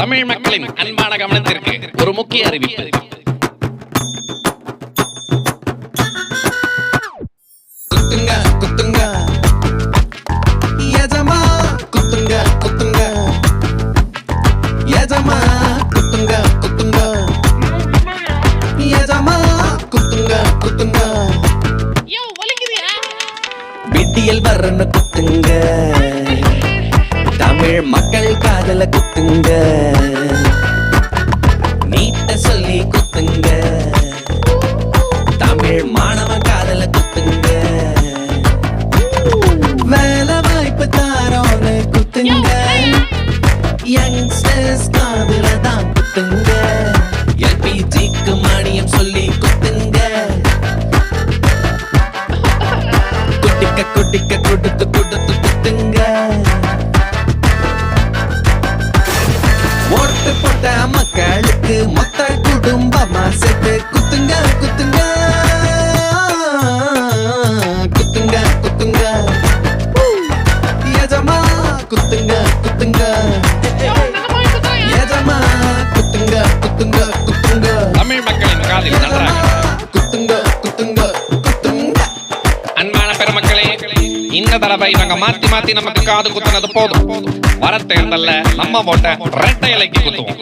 தமிழ் மக்களின் அன்பான கவனத்திற்கு ஒரு முக்கிய அறிவிப்பு. குத்துங்க குத்துங்க. எஜமா குத்துங்க குத்துங்க. எஜமா குத்துங்க குத்துங்க. எஜமா குத்துங்க குத்துங்க. விட்டியல் வரன்னு குத்துங்க. தமிழ் மக்கள் காதல குத்துங்க. மாணவன் காதல குத்துங்க. வேலை வாய்ப்பு தாரோன்னு குத்துங்க. யங்ஸ்டர்ஸ் காதல தான் குத்துங்க. எல்பிஜிக்கு மானியம் சொல்லி குத்துங்க. குட்டிக்க குட்டிக்க கொடுத்து கொடுத்து குத்துங்க. ஓட்டு போட்ட மக்களுக்கு மொத்த குடும்பம் குத்துங்க குத்துங்க. குத்துங்க குத்துங்க குத்துங்க. தமிழ் மக்களின் காதில் நன்றாக குத்துங்க குத்துங்க குத்துங்க. அன்பான பெருமக்களே இந்த தடவை நாங்க மாத்தி மாத்தி நமக்கு காது குத்துனது போதும். வர தேர்தல்ல நம்ம ஓட்ட ரெட்டை இலைக்கு குத்துவோம்.